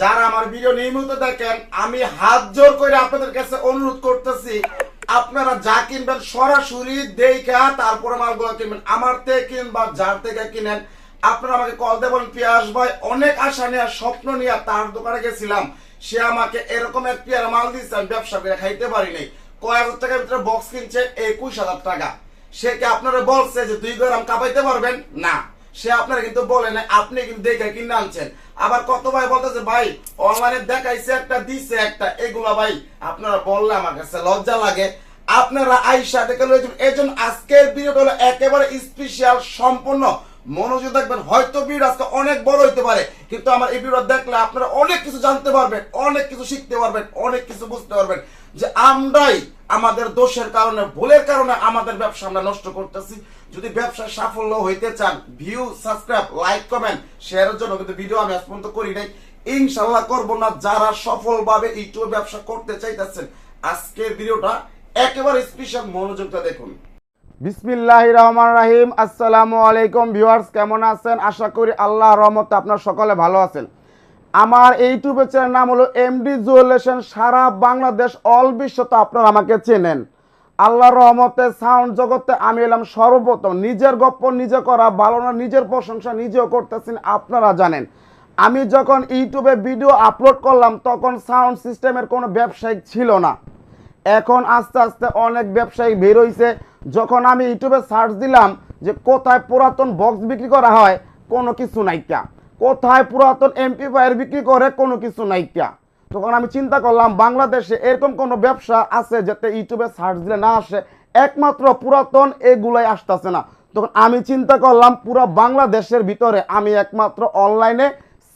যারা আমার ভিডিও নিয়মিত দেখেন, আমি হাত জোর করে আপনাদের কাছে অনুরোধ করতেছি, আপনারা যা কিনবেন সরাসরি দেখা তারপরে মালগুলো কিনবেন। আমার থেকে কিনবা যার থেকে কিনেন, আপনারা আমাকে কল দিয়ে বলেন পিয়াস ভাই, অনেক আশা নিয়ে, স্বপ্ন নিয়ে তার দোকানে গেছিলাম। সে আমাকে এরকম এক পেয়ার মাল দিচ্ছে আমি ব্যবসা করে খাইতে পারিনি নাই। কয় হাজার টাকার ভিতরে বক্স কিনছে? একুশ হাজার টাকা। সে কি আপনারা বলছে যে, দুই গ্রাম কাপাইতে পারবেন? না। সে আপনারা কিন্তু বলে না আপনি কিন্তু দেখে কিনে আনছেন আবার কত ভাই বলতেছে, ভাই অনলাইনে দেখাইছে একটা, দিছে একটা, এগুলা ভাই, আপনারা বললে আমার কাছে লজ্জা লাগে। আপনারা আইসা দেখে লইছেন এই জন্য আজকের ভিডিওটা হলো একেবারে স্পেশাল সম্পূর্ণ। মনোযোগ দেখবেন, হয়তো ভিডিও আজকে অনেক বড় হইতে পারে, কিন্তু আমার এই ভিডিও দেখলে আপনারা অনেক কিছু জানতে পারবেন, অনেক কিছু শিখতে পারবেন, অনেক কিছু বুঝতে পারবেন যে আমরাই আমাদের দোষের কারণে, ভুলের কারণে আমাদের ব্যবসা আমরা নষ্ট করতেছি। যদি ব্যবসায় সাফল্য হইতে চান ভিউ সাবস্ক্রাইব লাইক কমেন্ট শেয়ারের জন্য কিন্তু ভিডিও আমি আজ পর্যন্ত করি নাই। ইনশাল্লাহ করব না যারা সফলভাবে ইউটিউব ব্যবসা করতে চাইতেছেন। আজকের ভিডিওটা একেবারে স্পেশাল মনোযোগটা দেখুন। বিসমিল্লাহ রহমান রাহিম। আসসালামু আলাইকুম ভিউয়ার্স, কেমন আছেন? আশা করি আল্লাহ রহমতে আপনার সকলে ভালো আছেন। আমার ইউটিউবের চ্যানেল নাম হলো এমডি জুয়েলেশন সারা বাংলাদেশ অল বিশ্বতে আপনারা আমাকে চেনেন। আল্লাহ রহমতে সাউন্ড জগতে আমি এলাম সর্বপ্রথম। নিজের গপ্প নিজে করা, ভালো না, নিজের প্রশংসা নিজেও করতেছেন আপনারা জানেন। আমি যখন ইউটিউবে ভিডিও আপলোড করলাম, তখন সাউন্ড সিস্টেমের কোনো ব্যবসায়িক ছিল না। এখন আস্তে আস্তে অনেক ব্যবসায়ী বের হইছে। যখন আমি ইউটিউবে সার্চ দিলাম যে কোথায় পুরাতন বক্স বিক্রি করা হয়, কোনো কিছু নাইকা। কোথায় পুরাতন এমপি ফায়ার বিক্রি করে, কোনো কিছু নাইকা। তখন আমি চিন্তা করলাম, বাংলাদেশে এরকম কোনো ব্যবসা আছে যাতে ইউটিউবে সার্চ দিলে না আসে? একমাত্র পুরাতন এগুলাই আসতেছে না। তখন আমি চিন্তা করলাম, পুরো বাংলাদেশের ভিতরে আমি একমাত্র অনলাইনে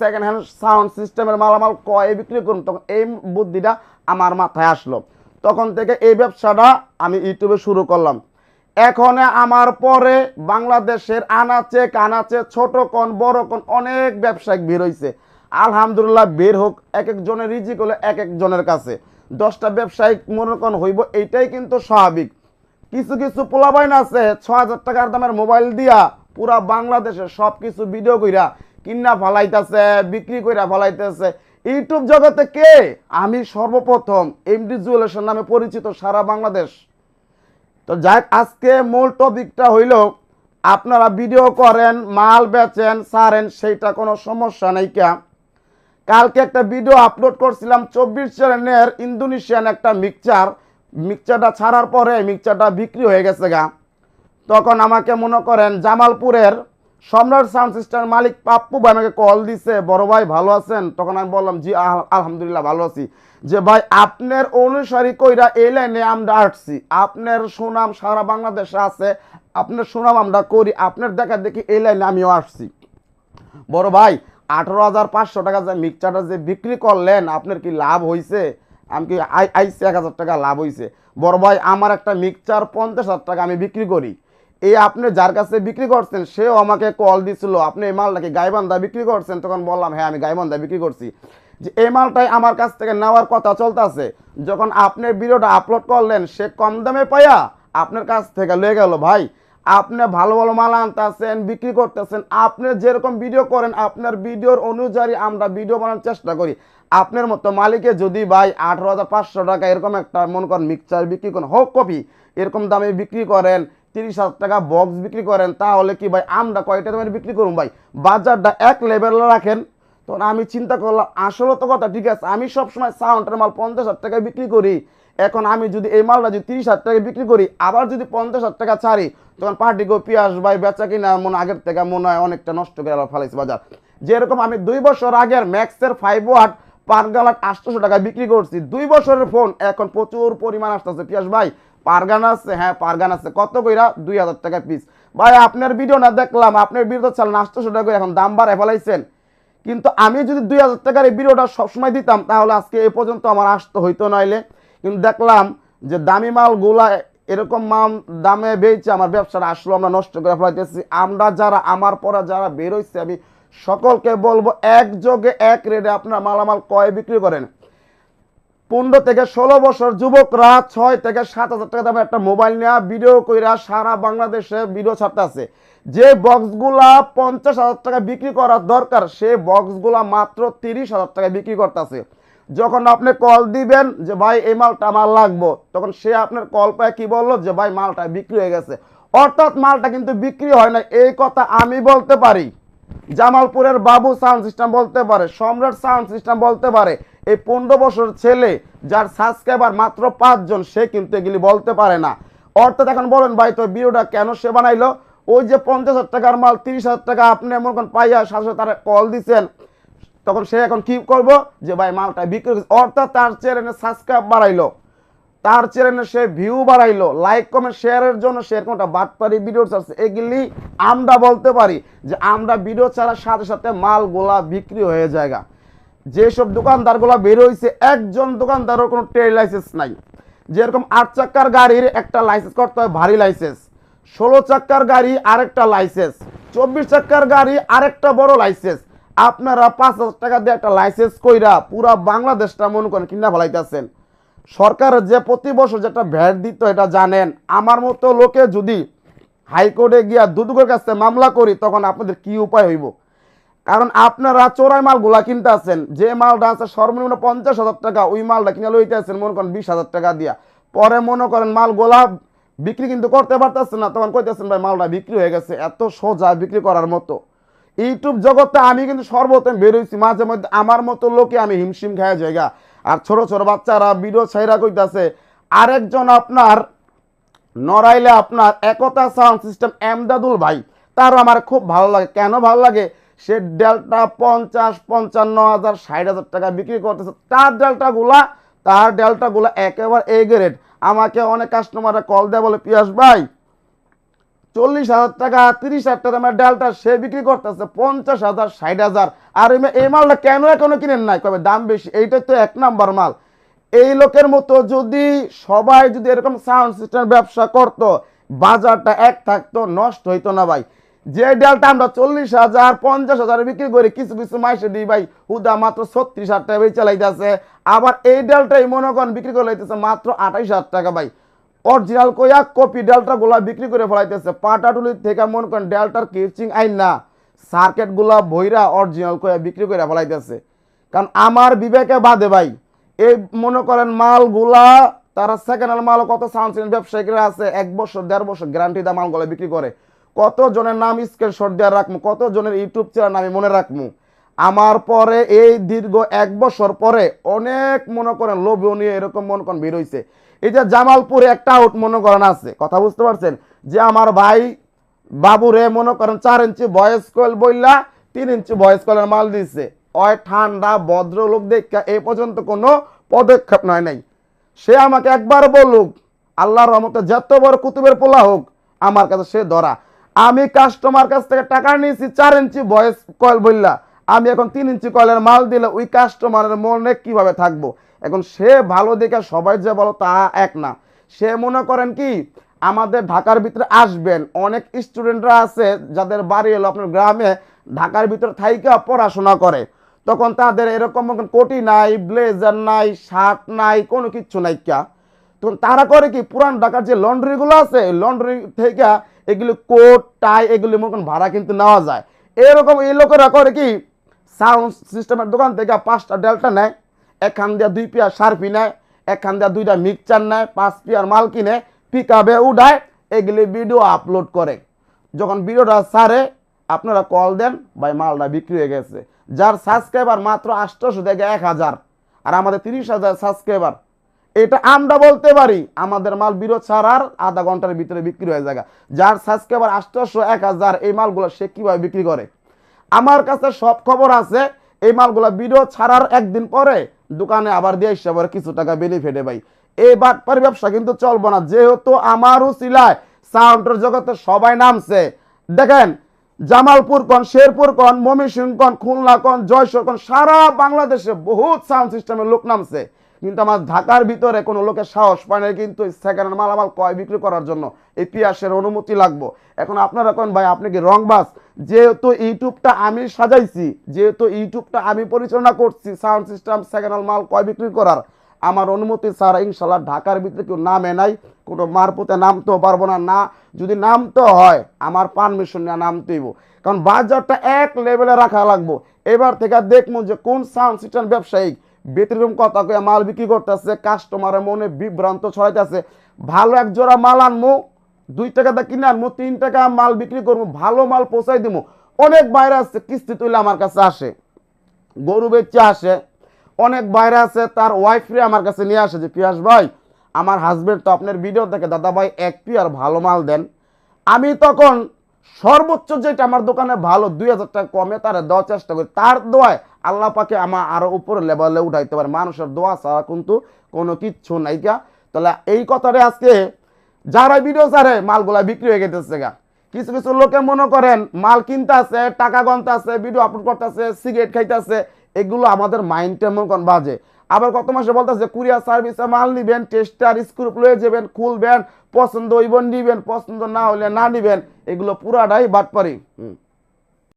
সেকেন্ড হ্যান্ড সাউন্ড সিস্টেমের মালামাল কয়ে বিক্রি করুন? তখন এই বুদ্ধিটা আমার মাথায় আসলো। তখন থেকে এই ব্যবসাটা আমি ইউটিউবে শুরু করলাম। এখন আমার পরে বাংলাদেশের আনাচে কানাচে ছোট কোন বড় কোন অনেক ব্যবসায়িক বের হইছে। আলহামদুলিল্লাহ বের হোক, এক একজনের রিজিক হলে এক একজনের কাছে। দশটা ব্যবসায়িক মনে কোন হইব, এইটাই কিন্তু স্বাভাবিক। কিছু কিছু পোলাবাইন আছে ছ হাজার টাকার দামের মোবাইল দিয়া পুরা বাংলাদেশে সব কিছু ভিডিও কইরা কিনা ফালাইতেছে, বিক্রি কইরা ফালাইতেছে। ইউটিউব জগতে কে? আমি সর্বপ্রথম এমডি জুয়েলেশন নামে পরিচিত সারা বাংলাদেশ। তো যাক, আজকে মূল টপিকটা হইল, আপনারা ভিডিও করেন, মাল বেচেন, সারেন, সেইটা কোনো সমস্যা নাই কা কালকে একটা ভিডিও আপলোড করছিলাম, চব্বিশ চ্যানেলের ইন্দোনেশিয়ান একটা মিক্সচার মিক্সচারটা ছাড়ার পরে মিক্সচারটা বিক্রি হয়ে গেছে গা। তখন আমাকে মনে করেন, জামালপুরের সম্রাট সাউন্ড সিস্টেমের মালিক পাপ্পু ভাই আমাকে কল দিছে, বড় ভাই, ভালো আছেন? তখন আমি বললাম, জি আল- আলহামদুলিল্লাহ, ভালো আছি। যে, ভাই, আপনার অনুসারী কইরা এই লাইনে আমরা আসছি। আপনার সুনাম সারা বাংলাদেশে আছে। আপনার সুনাম আমরা করি। আপনার দেখা দেখি এই লাইনে আমিও আসছি। বড় ভাই আঠারো হাজার পাঁচশো টাকা যে মিক্সচারটা যে বিক্রি করলেন, আপনার কি লাভ হয়েছে আমি কি আই আইসি এক হাজার টাকা লাভ হয়েছে বড় ভাই, আমার একটা মিক্সচার পঞ্চাশ হাজার টাকা আমি বিক্রি করি। এই আপনি যার কাছে বিক্রি করছেন, সেও আমাকে কল দিছিল, আপনি এই মালটাকে গাইবান্ধা বিক্রি করছেন? তখন বললাম হ্যাঁ আমি গাইবান্ধা বিক্রি করছি। যে এই মালটাই আমার কাছ থেকে নেওয়ার কথা চলতেছে। যখন আপনি ভিডিওটা আপলোড করলেন, সে কম দামে পাইয়া আপনার কাছ থেকে লয়ে গেল, ভাই আপনি ভালো ভালো মাল আনতেছেন, বিক্রি করতেছেন, আপনি যেরকম ভিডিও করেন, আপনার ভিডিওর অনুযায়ী আমরা ভিডিও বানানোর চেষ্টা করি। আপনার মতো মালিকে যদি ভাই আঠারো হাজার পাঁচশো টাকা এরকম একটা, মনে করেন মিক্সচার বিক্রি করেন, হোক কপি, এরকম দামে বিক্রি করেন, তিরিশ হাজার টাকা বক্স বিক্রি করেন, তাহলে কি ভাই আমরা কয়টা দামে বিক্রি করুন ভাই? বাজারটা এক লেভেলে রাখেন। তখন আমি চিন্তা করলাম, আসলে তো কথা ঠিক আছে, আমি সবসময় সাউন্ডের মাল পঞ্চাশ হাজার টাকায় বিক্রি করি। এখন আমি যদি এই মালটা যদি তিরিশ হাজার টাকায় বিক্রি করি, আবার যদি পঞ্চাশ হাজার টাকা ছাড়ি, তখন পার্টি গো পিয়াস ভাই বেচা কিনা মনে আগের থেকে মনে হয় অনেকটা নষ্ট করে আবার ফেলাইছে বাজার। যেরকম আমি দুই বছর আগের ম্যাক্সের ফাইভ ওয়াট পার গালাট আটশোশো টাকা বিক্রি করছি, দুই বছরের ফোন এখন প্রচুর পরিমাণ আসতেছে। পিয়াস ভাই, পারগান আছে হ্যাঁ পারগান আছে। কত কইরা? দুই হাজার টাকা পিস ভাই, আপনার ভিডিও না দেখলাম আপনার ভিডিও চাল আটশোশো টাকা এখন দাম বাড়ায় ফেলাইছেন। কিন্তু আমি যদি দুই হাজার টাকার এই ভিডিওটা সবসময় দিতাম, তাহলে আজকে এ পর্যন্ত আমার আসতে হইতো নইলে। কিন্তু দেখলাম যে দামি মালগুলা এরকম মাল দামে বেচে আমার ব্যবসাটা আসলো, আমরা নষ্ট করে ফেলাইতেছি। আমরা যারা, আমার পরে যারা বেরোইছে আমি সকলকে বলব, একযোগে এক রেটে আপনার মালামাল কয় বিক্রি করেন? পনেরো থেকে ষোলো বছর যুবকরা ছয় থেকে সাত হাজার টাকা দামে একটা মোবাইল নেওয়া ভিডিও কইরা সারা বাংলাদেশে ভিডিও ছাড়তে আছে যে বক্সগুলা পঞ্চাশ হাজার টাকা বিক্রি করার দরকার, সে বক্সগুলা মাত্র তিরিশ হাজার টাকা বিক্রি করতেছে। যখন আপনি কল দিবেন যে, ভাই, এই মালটা আমার লাগবো। তখন সে আপনার কল পায়, কি বলল? যে, ভাই, মালটা বিক্রি হয়ে গেছে। অর্থাৎ মালটা কিন্তু বিক্রি হয় না এই কথা আমি বলতে পারি। জামালপুরের বাবু সাউন্ড সিস্টেম বলতে পারে, সম্রাট সাউন্ড সিস্টেম বলতে পারে, এই পনেরো বছর ছেলে যার সাবস্ক্রাইবার মাত্র পাঁচজন সে কিন্তু এগুলি বলতে পারে না। অর্থাৎ এখন বলেন, ভাই তো ভিডিওটা কেন সে বানাইলো? ওই যে পঞ্চাশ হাজার টাকার মাল, তিরিশ হাজার টাকা আপনি এমন পাইয়া সাথে সাথে তারা কল দিচ্ছেন তখন সে এখন কি করব? যে ভাই মালটা বিক্রি। অর্থাৎ তার চ্যানেলে সাবস্ক্রাইব বাড়াইলো। তার চ্যানেলে সে ভিউ বাড়াইলো। লাইক কমেন্ট শেয়ারের জন্য সে এরকম একটা বাটপারি ভিডিও ছাড়ছে। এগুলি আমরা বলতে পারি যে আমরা ভিডিও ছাড়ার সাথে সাথে মালগুলা বিক্রি হয়ে জায়গা যেসব দোকানদারগুলো বের হয়েছে একজন দোকানদারও কোনো ট্রেড লাইসেন্স নাই। যেরকম আট চাক্কার গাড়ির একটা লাইসেন্স করতে হয়, ভারী লাইসেন্স ষোলো চাক্কার গাড়ি আরেকটা লাইসেন্স চব্বিশ চাক্কার গাড়ি আরেকটা বড় লাইসেন্স আপনারা পাঁচ হাজার টাকা দিয়ে একটা লাইসেন্স কইরা পুরা বাংলাদেশটা মনে করেন কিনা ফেলাইতেছেন। সরকারের যে প্রতি বছর যেটা ভ্যাট দিত এটা জানেন। আমার মতো লোকে যদি হাইকোর্টে গিয়া দুদুকের কাছে মামলা করি, তখন আপনাদের কি উপায় হইব? কারণ আপনারা চোরাই মালগুলা কিনতে আছেন যে মালটা আছে সর্বনিম্ন পঞ্চাশ হাজার টাকা, ওই মালটা কিনে লইতে আছেন মনে করেন বিশ হাজার টাকা দিয়া। পরে মনে করেন মালগুলা বিক্রি কিন্তু করতে পারতেছেন না, তখন কইতেছেন, ভাই, মালটা বিক্রি হয়ে গেছে। এত সোজা বিক্রি করার মতো। ইউটিউব জগতে আমি কিন্তু সর্বপ্রথম বেরোইছি মাঝে মধ্যে আমার মতো লোকে আমি হিমশিম খায় জায়গা। আর ছোট ছোট বাচ্চারা ভিডিও ছাইরা কইতাছে, আরেকজন আপনার নড়াইলে আপনার একতা সাউন্ড সিস্টেম এমদাদুল ভাই, তারও আমার খুব ভালো লাগে। কেন ভালো লাগে? সে ডেল্টা পঞ্চাশ, পঞ্চান্ন হাজার, ষাট হাজার টাকা বিক্রি করতেছে। তার ডেল্টাগুলা তার ডেল্টাগুলা একেবারে এ আমাকে অনেক কাস্টমাররা কল দেয় বলে, পিয়াস ভাই চল্লিশ হাজার টাকা, তিরিশ হাজার টাকা দামের ডালটা সে বিক্রি করতেছে, পঞ্চাশ হাজার, ষাট হাজার। আর এই- মালটা কেন এখনও কিনেন নাই? কবে? দাম বেশি। এইটা তো এক নাম্বার মাল। এই লোকের মতো যদি সবাই যদি এরকম সাউন্ড সিস্টেম ব্যবসা করত, বাজারটা এক থাকতো, নষ্ট হইতো না ভাই। যে ডালটা আমরা চল্লিশ হাজার, পঞ্চাশ হাজার বিক্রি করি, কিছু কিছু মাইসে দিই ভাই, হুদা মাত্র ছত্রিশ হাজার টাকা চালাইতেছে আবার এই ডালটাই মনে করেন বিক্রি করে লাইতেছে মাত্র আঠাইশ হাজার টাকা ভাই। অরিজিনাল কইয়া কপি ডেল্টা গুলা বিক্রি করে ফেলাইতেছে। পাটাটুলি থেকে মনে করেন ডেল্টার কিচিং আইন না। সার্কেটগুলা বইরা অরিজিনাল কইয়া বিক্রি করে ফেলাইতেছে। কারণ আমার বিবেকে বাদে ভাই, এই মনে করেন মালগুলা, তারা সেকেন্ড হ্যান্ড মাল কত সাউন্ড সিস্টেম ব্যবসায়িকরা আছে, এক বছর, দেড় বছর গ্যারান্টি দা মালগুলো বিক্রি করে। কত জনের নাম স্ক্রিনশট দেওয়া রাখব কত জনের ইউটিউব চ্যানেল আমি মনে রাখব আমার পরে এই দীর্ঘ এক বছর পরে অনেক মনে করেন লোভনীয় এরকম মনে করেন বের যে জামালপুরে একটা আউট মনে করেন আছে। কথা বুঝতে পারছেন? যে আমার ভাই বাবুরে মনে করেন চার ইঞ্চি বয়স কয়েল বইলা তিন ইঞ্চি বয়স কয়েলের মাল দিচ্ছে অয় ঠান্ডা ভদ্রলোক দেখা এ পর্যন্ত কোনো পদক্ষেপ নয় নাই। সে আমাকে একবার বলুক, আল্লাহর রহমতে যত বড় কুতুবের পোলা হোক, আমার কাছে সে ধরা। আমি কাস্টমার কাছ থেকে টাকা নিয়েছি চার ইঞ্চি ভয়েস কয়েল বললা আমি এখন তিন ইঞ্চি কয়েলের মাল দিলে ওই কাস্টমারের মনে কীভাবে থাকব? এখন সে ভালো দেখে সবাই যে বলো তা এক না। সে মনে করেন কি, আমাদের ঢাকার ভিতরে আসবেন। অনেক স্টুডেন্টরা আছে, যাদের বাড়ি এলো আপনার গ্রামে, ঢাকার ভিতরে থাইকা পড়াশোনা করে। তখন তাদের এরকম কোটি নাই, ব্লেজার নাই, শার্ট নাই, কোনো কিচ্ছু নাই ক্যা। তখন তারা করে কি, পুরান ঢাকার যে লন্ড্রিগুলো আছে লন্ড্রি থেকে এগুলি কোট, টাই, এগুলি মনে ভাড়া কিন্তু নেওয়া যায়। এরকম এই লোকেরা করে কি, সাউন্ড সিস্টেমের দোকান থেকে পাঁচটা ডেল্টা নেয়। একখান দিয়া দুই পিয়া সার্ফি নেয় এখান দিয়া দুইটা মিক্সচার নেয়, পাঁচ পিয়ার মাল কিনে পিক আপে উঠায়, এগুলি ভিডিও আপলোড করে। যখন ভিডিওটা সারে, আপনারা কল দেন, ভাই মালটা বিক্রি হয়ে গেছে। যার সাবস্ক্রাইবার মাত্র আটশোশো থেকে এক হাজার, আর আমাদের তিরিশ হাজার সাবস্ক্রাইবার এটা আমরা বলতে পারি, আমাদের মাল বিরোধ ছাড়ার আধা ঘণ্টার ভিতরে বিক্রি হয়ে যায় যার সাবস্ক্রাইবার আটশোশো এক হাজার, এই মালগুলো সে কীভাবে বিক্রি করে? আমার কাছে সব খবর আছে, এই মালগুলা ভিডিও ছাড়ার একদিন পরে দোকানে আবার দিয়ে আসছে, আবার কিছু টাকা বেলি ফেটে ভাই। এই বাটপার ব্যবসা কিন্তু চলবো না, যেহেতু আমারও সিলায় সাউন্ডের জগতে সবাই নামছে। দেখেন, জামালপুর কন, শেরপুর কন মমিসিং কন, খুলনা কন, জয়সর কন, সারা বাংলাদেশে বহুত সাউন্ড সিস্টেমের লোক নামছে। কিন্তু আমার ঢাকার ভিতরে কোনো লোকের সাহস পায় না কিন্তু সেকেন্ড মালামাল কয় বিক্রি করার জন্য? এই পিয়াসের অনুমতি লাগবো। এখন আপনারা কোন ভাই, আপনি কি রং বাস? যেহেতু ইউটিউবটা আমি সাজাইছি, যেহেতু ইউটিউবটা আমি পরিচালনা করছি, সাউন্ড সিস্টেম সেকেন্ড মাল কয় বিক্রি করার? আমার অনুমতি ছাড়া ইনশাল্লাহ ঢাকার ভিতরে কেউ নামে নাই, কোনো মারপথে নামতেও পারব না। না, যদি নামতে হয়, আমার পারমিশন নিয়ে নামতেইব কারণ বাজারটা এক লেভেলে রাখা লাগবো। এবার থেকে দেখব যে কোন সাউন্ড সিস্টেম ব্যবসায়িক ব্যতিক্রম কথা কয়ে মাল বিক্রি করতেছে কাস্টমারের মনে বিভ্রান্ত ছড়াইতেছে। ভালো এক জোড়া মাল আনব দুই টাকা দা কিনে আনব তিন টাকা মাল বিক্রি করব ভালো মাল পৌঁছাই দিব অনেক বাইরে আছে, কিস্তি তুলে আমার কাছে আসে, গরু বেচে আসে। অনেক বাইরে আছে, তার ওয়াইফরে আমার কাছে নিয়ে আসে যে পিয়াস ভাই, আমার হাজবেন্ড তো আপনার ভিডিও দেখে দাদা ভাই এক পিয়ার ভালো মাল দেন। আমি তখন সর্বোচ্চ যেটা আমার দোকানে ভালো দুই হাজার টাকা কমে, তারা দেওয়ার চেষ্টা করি। তার দোয়ায় আল্লাহ পাকে আমার আরও উপরে লেভেলে উঠাইতে পারে। মানুষের দোয়া ছাড়া কিন্তু কোনো কিচ্ছু নাই গা। তাহলে এই কথাটা আজকে যারা ভিডিও ছাড়ে, মালগুলা বিক্রি হয়ে গেতেছে গা। কিছু কিছু লোকে মনে করেন, মাল কিনতে আছে, টাকা গনতে আছে ভিডিও আপলোড করতেছে সিগারেট খাইতেছে এগুলো আমাদের মাইন্ডটা মনে করেন বাজে। আবার কত মাসে বলতেছে কুরিয়ার সার্ভিসে মাল নিবেন, টেস্টার, স্ক্রুপ লয়ে যাবেন, খুলবেন, পছন্দ হইব নিবেন, পছন্দ না হলে না নিবেন, এগুলো পুরাটাই বাটপারি।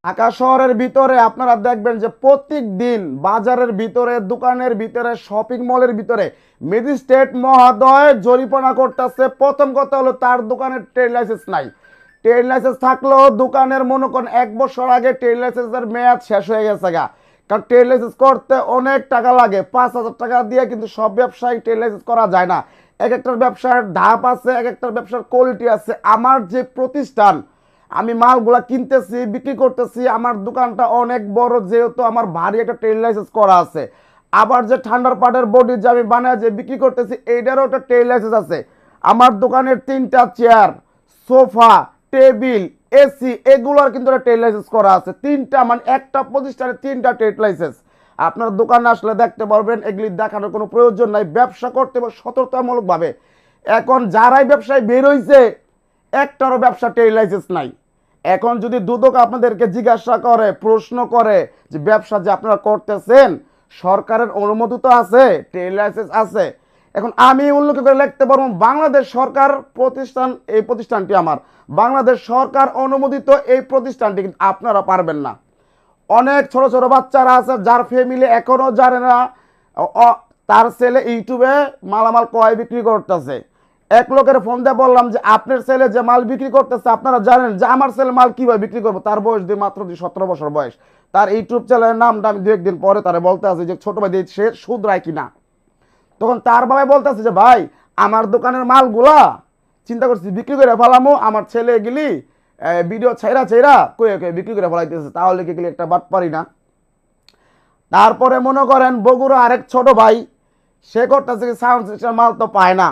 ঢাকা শহরের ভিতরে আপনারা দেখবেন যে প্রত্যেক দিন বাজারের ভিতরে, দোকানের ভিতরে, শপিং মলের ভিতরে ম্যাজিস্ট্রেট মহোদয় জরিমানা করতেছে। প্রথম কথা হলো তার দোকানের ট্রেড লাইসেন্স নাই। ট্রেড লাইসেন্স থাকলেও দোকানের মনে এক বছর আগে ট্রেড লাইসেন্সের মেয়াদ শেষ হয়ে গেছে গা। কারণ ট্রেড লাইসেন্স করতে অনেক টাকা লাগে। পাঁচ হাজার টাকা দিয়ে কিন্তু সব ব্যবসায়ী ট্রেড লাইসেন্স করা যায় না। এক একটার ব্যবসার ধাপ আছে, এক একটার ব্যবসার কোয়ালিটি আছে। আমার যে প্রতিষ্ঠান, আমি মালগুলা কিনতেছি, বিক্রি করতেছি, আমার দোকানটা অনেক বড় যেহেতু আমার ভারী একটা ট্রেড লাইসেন্স করা আছে। আবার যে ঠান্ডার পাটের বডি যে আমি বানায় যে বিক্রি করতেছি, এইটারও একটা ট্রেড লাইসেন্স আছে। আমার দোকানের তিনটা চেয়ার সোফা টেবিল এসি, এগুলোর কিন্তু ট্রেড লাইসেন্স করা আছে। তিনটা মানে একটা প্রতিষ্ঠানের তিনটা ট্রেড লাইসেন্স আপনার দোকানে আসলে দেখতে পারবেন, এগুলি দেখানোর কোনো প্রয়োজন নাই। ব্যবসা করতে হবে সতর্কতামূলকভাবে। এখন যারাই ব্যবসায় বের হইছে, একটারও ব্যবসা ট্রেড লাইসেন্স নাই। এখন যদি দুদক আপনাদেরকে জিজ্ঞাসা করে, প্রশ্ন করে যে ব্যবসা যে আপনারা করতেছেন, সরকারের অনুমতি তো আছে ট্রেড লাইসেন্স আছে এখন আমি উল্লেখ করে লিখতে পারব, বাংলাদেশ সরকার প্রতিষ্ঠান, এই প্রতিষ্ঠানটি আমার। বাংলাদেশ সরকার অনুমোদিত এই প্রতিষ্ঠানটি কিন্তু আপনারা পারবেন না। অনেক ছোট ছোট বাচ্চারা আছে, যার ফ্যামিলি এখনও জানে না তার ছেলে ইউটিউবে মালামাল কয় বিক্রি করতেছে। এক লোকের ফোন দিয়ে বললাম যে, আপনার ছেলে যে মাল বিক্রি করতেছে, আপনারা জানেন যে আমার ছেলে মাল কীভাবে বিক্রি করব? তার বয়স দিয়ে মাত্র সতেরো বছর বয়স। তার ইউটিউব চ্যানেলের নামটা আমি দু একদিন পরে তারা বলতে আছে যে, ছোট ভাই দিয়ে সে শুধরায় কিনা? তখন তার বাবাই বলতেছে যে, ভাই, আমার দোকানের মালগুলা চিন্তা করছি বিক্রি করে ফেলামো, আমার ছেলে গেলি ভিডিও ছাইরা ছাইরা কয়ে কয়ে বিক্রি করে ফেলাইতেছে, তাহলে কি গেলি একটা বাট পারি না? তারপরে মনে করেন বগুড়া আরেক ছোট ভাই, সে করতেছে কি সাউন্ড সিস্টেম মাল তো পায় না।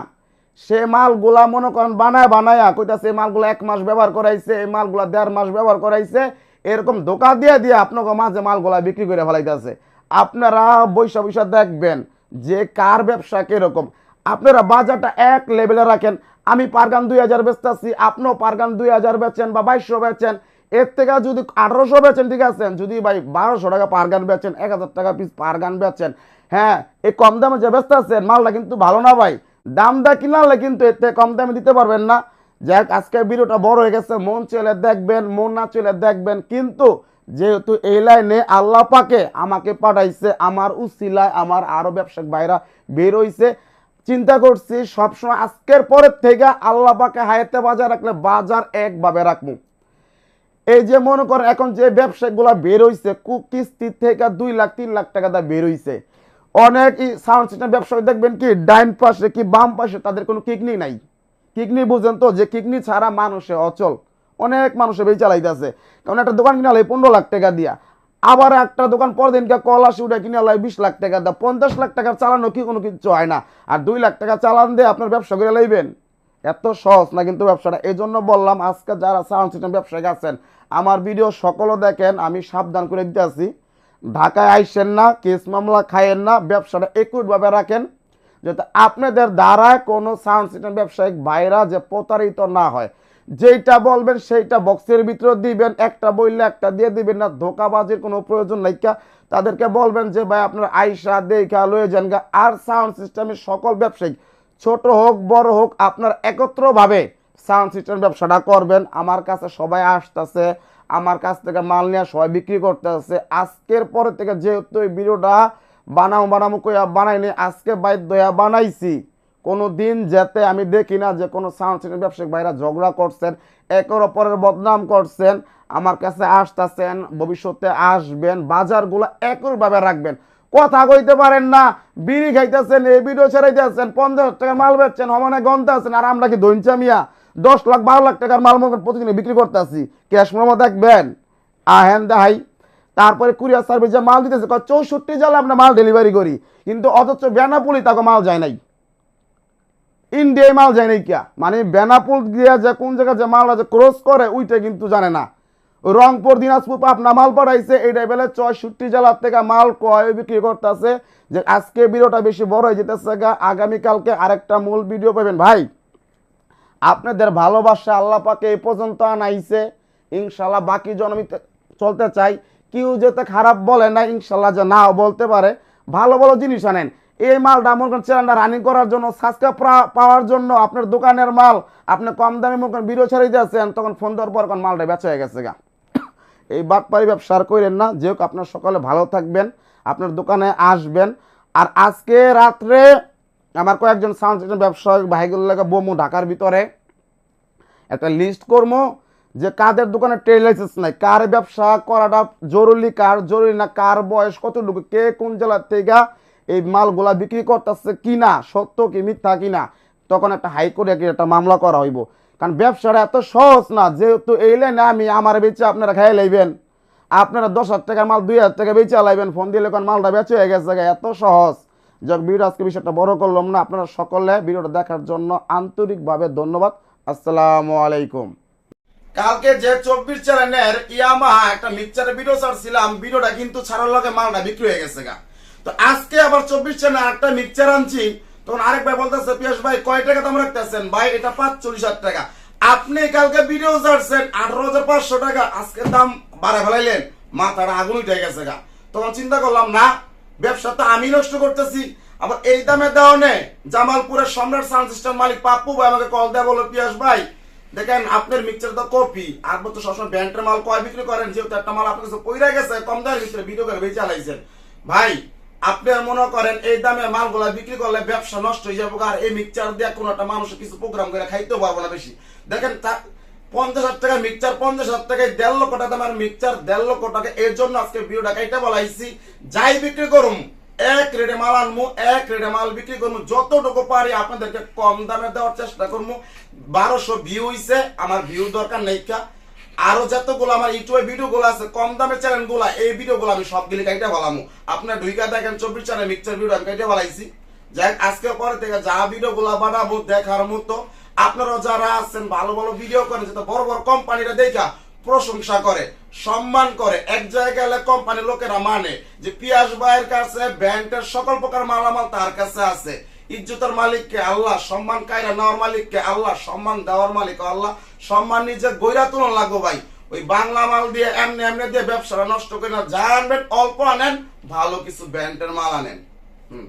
সে মালগুলা মনে করেন বানায় বানায়া কইতাছে মালগুলো এক মাস ব্যবহার করাইছে, এই মালগুলা দেড় মাস ব্যবহার করাইছে, এরকম ধোকা দিয়ে দিয়ে আপনাকে মাঝে মালগুলা বিক্রি করে ফেলাইতেছে। আপনারা বৈশা বৈশা দেখবেন যে কার ব্যবসা কীরকম? আপনারা বাজারটা এক লেভেলে রাখেন। আমি পারগান দুই হাজার বেচতেছি, আপনিও পারগান দুই হাজার বেচেন বা বাইশশো বেচেন। এর থেকে যদি আঠারোশো বেচেন, ঠিক আছে? যদি ভাই বারোশো টাকা পার গান বেচেন, এক হাজার টাকা পিস পার গান বেচেন হ্যাঁ এই কম দামে যে বেচতে আছেন মালটা কিন্তু ভালো না ভাই। দাম দা কিনালে কিন্তু এর থেকে কম দামে দিতে পারবেন না। যাক আজকে ভিডিওটা বড় হয়ে গেছে। মন চলে দেখবেন, মন না চলে দেখবেন। কিন্তু যেহেতু এই লাইনে আল্লাহ পাকে আমাকে পাঠাইছে, আমার উসিলায় আমার আরও ব্যবসায়িক ভাইরা বের হইছে। চিন্তা করছি সবসময় আজকের পরের থেকে আল্লাহ পাকে হায়াতে বাজার রাখলে বাজার একভাবে রাখব। এই যে মনে করেন এখন যে ব্যবসাগুলো বের হইছে কিস্তি থেকে দুই লাখ, তিন লাখ টাকা দা বের হইছে। অনেক সাউন্ড সিস্টেম ব্যবসায়ী দেখবেন কি, ডাইন পাশে কি বাম পাশে তাদের কোনো কিডনি নাই। কিডনি বুঝেন তো, যে কিডনি ছাড়া মানুষে অচল। অনেক মানুষে বেই চালাইতেছে। কারণ একটা দোকান কিনা লাই পনেরো লাখ টাকা দিয়া। আবার একটা দোকান পর দিনকে কলা শিউটা কিনে লাই বিশ লাখ টাকা দেয়। পঞ্চাশ লাখ টাকার চালানো কি কোনো কিছু হয় না। আর দুই লাখ টাকা চালান দিয়ে আপনার ব্যবসা করে লাইবেন। এত সহজ না কিন্তু ব্যবসাটা। এই জন্য বললাম, আজকে যারা সাউন্ড সিস্টেম ব্যবসায়ী আছেন, আমার ভিডিও সকলও দেখেন, আমি সাবধান করে দিতে আছি। ঢাকায় আইসেন না, কেস মামলা খাইয়েন না, ব্যবসাটা একুটভাবে রাখেন, যাতে আপনাদের দ্বারা কোনো সাউন্ড সিস্টেম ব্যবসায়িক ভাইরা যে প্রতারিত না হয়। যেইটা বলবেন সেইটা বক্সের ভিতরে দিবেন, একটা বললে একটা দিয়ে দিবেন না, ধোকাবাজির কোনো প্রয়োজন নাই কা। তাদেরকে বলবেন যে, ভাই, আপনার আইসা দেখা লয়ে যান গা। আর সাউন্ড সিস্টেমের সকল ব্যবসায়ী ছোট হোক, বড় হোক, আপনার একত্রভাবে সাউন্ড সিস্টেম ব্যবসাটা করবেন আমার কাছে সবাই আসতেছে, আমার কাছ থেকে মাল নিয়ে সবাই বিক্রি করতেছে আজকের পরে থেকে যেহেতু এই ভিডিওটা বানাও বানামো কইয়া বানাইনি, আজকে বাধ্য বানাইছি কোনো দিন যেতে আমি দেখি না যে কোনো সাউন্ড সিস্টেম ব্যবসায়িক ভাইরা ঝগড়া করছেন, একের অপরের বদনাম করছেন, আমার কাছে আসতেছেন, ভবিষ্যতে আসবেন, বাজারগুলো একইভাবে রাখবেন। কথা কইতে পারেন না, বিড়ি খাইতেছেন, এই ভিডিও ছেড়াইতেছেন, পঞ্চাশ টাকার মাল বেচছেন হমানে গন্তে আছেন, আর আমরা কি দৈনচা মিয়া? দশ লাখ, বারো লাখ টাকার মাল মগন প্রতিদিন বিক্রি করতে আসি ক্যাশ মোমো দেখবেন। আহেন দেখাই তারপরে কুরিয়ার সার্ভিসে মাল দিতেছে চৌষট্টি জেলা আমরা মাল ডেলিভারি করি। কিন্তু অথচ বেনাপুলি তাকে মাল যায় নাই। ইন্ডিয়ায় মাল যায় নাই কিয়া? মানে বেনাপুল দিয়ে যে কোন জায়গায় যে মালটা যে ক্রস করে, ওইটা কিন্তু জানে না। রংপুর, দিনাজপুর, পাবনা মাল পাঠাইছে এইটা বেলে চৌষট্টি জেলার থেকে মাল কয় বিক্রি করতেছে। যে আজকে ভিডিওটা বেশি বড় হয়ে যেতেছে গা আগামীকালকে আরেকটা মূল ভিডিও পাবেন। ভাই, আপনাদের ভালোবাসা আল্লাহ পাকে এই পর্যন্ত আনাইছে। ইনশাল্লাহ বাকি জন্মিতে চলতে চাই। কেউ যেতে খারাপ বলে না ইনশাল্লাহ যে নাও বলতে পারে। ভালো ভালো জিনিস আনেন। এই মালটা মনে করেন চ্যানেলটা রানিং করার জন্য সাবস্ক্রাইব পাওয়ার জন্য আপনার দোকানের মাল। আপনি কম দামে মনে করেন ভিডিও ছেড়ে দিয়েছেন, তখন ফোন দেওয়ার পর কোন মালটা বেচা হয়ে গেছে গা। এই বাটপারি ব্যবসার করেন না যেহেতু আপনার সকালে ভালো থাকবেন, আপনার দোকানে আসবেন। আর আজকে রাত্রে আমার কয়েকজন সাউন্ড সিস্টেম ব্যবসায়িক ভাইগুলো লাগে বোমু ঢাকার ভিতরে। একটা লিস্ট করব যে কাদের দোকানে ট্রেড লাইসেন্স নাই, কার ব্যবসা করাটা জরুরি, কার জরুরি না, কার বয়স কতটুকু, কে কোন জেলার থেকে এই মালগুলা বিক্রি করতেছে কিনা, সত্য কি, মিথ্যা কিনা, তখন একটা হাইকোর্টে একটা মামলা করা হইব। কারণ ব্যবসাটা এত সহজ না, যেহেতু এই লাইনে আমি আমার বেচে আপনারা খাই লাইবেন। আপনারা দশ হাজার টাকা মাল, দুই হাজার টাকা বেচে লাইবেন, ফোন দিলে কোন মালটা বেঁচে হয়ে গেছে এত সহজ। যাক ভিডিও আজকে বিষয়টা বড় করলাম না, আপনারা সকলে ভিডিওটা দেখার জন্য আন্তরিকভাবে ধন্যবাদ। আসসালামু আলাইকুম। কালকে যে চব্বিশ চ্যানেলের ইয়ামাহা একটা মিক্সচারের ভিডিও ছাড়ছিলাম ভিডিওটা কিন্তু ছাড়ার লগে মালটা বিক্রি হয়ে গেছে গা। তো আজকে আবার চব্বিশ চ্যানেল একটা মিক্সচার আনছি। তখন আরেক ভাই বলতেছে, পিয়াস ভাই, কয় টাকা দাম রাখতেছেন? ভাই, এটা পাঁচচল্লিশ হাজার টাকা। আপনি কালকে ভিডিও ছাড়ছেন, আঠারো হাজার পাঁচশো টাকা। আজকে দাম বাড়া ফেলাইলেন। মাথাটা আগুন উঠে গেছে গা। তখন চিন্তা করলাম, না, ব্যবসা তো আমি নষ্ট করতেছি। আবার এই দামে দেওয়া নেই জামালপুরের সম্রাট সাউন্ড সিস্টেম মালিক পাপ্পু ভাই আমাকে কল দেয় বলো পিয়াস ভাই, দেখেন আপনার মিক্সচার তো কপি আর তো সবসময় ব্যান্ডের মাল কয় বিক্রি করেন, যেহেতু একটা মাল আপনার কাছে পইরা গেছে, কম দামের ভিতরে ভিডিও করে বেঁচে চালাইছেন ভাই আপনি মনে করেন এই দামে মালগুলা বিক্রি করলে ব্যবসা নষ্ট হয়ে যাব, আর এই মিক্সচার দিয়ে কোনো একটা মানুষ কিছু প্রোগ্রাম করে খাইতেও পারব না বেশি। দেখেন পঞ্চাশ হাজার টাকা মিক্সচার পঞ্চাশ হাজার টাকায় দেড় লক্ষ টাকা দামের মিক্সচার দেড় লক্ষ টাকা। এর জন্য আজকে ভিডিওটা কাইটা বলাইছি যাই বিক্রি করুম এক রেটে মাল আনব এক রেটে মাল বিক্রি করব যতটুকু পারি আপনাদেরকে কম দামে দেওয়ার চেষ্টা করব বারোশো ভিউ হইছে, আমার ভিউ দরকার নেই কা। আরও যতগুলো আমার ইউটিউবে ভিডিও গুলো আছে, কম দামের চ্যানেলগুলা এই ভিডিও গুলো আমি সবগুলি কাইটা বলামো আপনার ঢুইকা দেখেন, চব্বিশ চ্যানেল মিক্সচার ভিডিও আমি কাইটা বলাইছি যাই আজকে পরে থেকে যা ভিডিও গুলা বানাবো, দেখার মতো আপনারা যারা আছেন, ভালো ভালো ভিডিও করেন যেটা বড় বড় কোম্পানিরা দেখা, প্রশংসা করে, সম্মান করে, এক জায়গায় গেলে কোম্পানির লোকেরা মানে যে পিয়াস ভাইয়ের কাছে ব্যাংকের সকল প্রকার মালামাল তার কাছে আছে। ইজ্জতের মালিককে আল্লাহ, সম্মান কায়রা নেওয়ার মালিককে আল্লাহ, সম্মান দেওয়ার মালিক আল্লাহ, সম্মান নিজের গৈরা তুলন লাগবো ভাই। ওই বাংলা মাল দিয়ে এমনি এমনি দিয়ে ব্যবসাটা নষ্ট করে না যা আনবেন, অল্প আনেন, ভালো কিছু ব্র্যান্ডের মাল আনেন। হুম।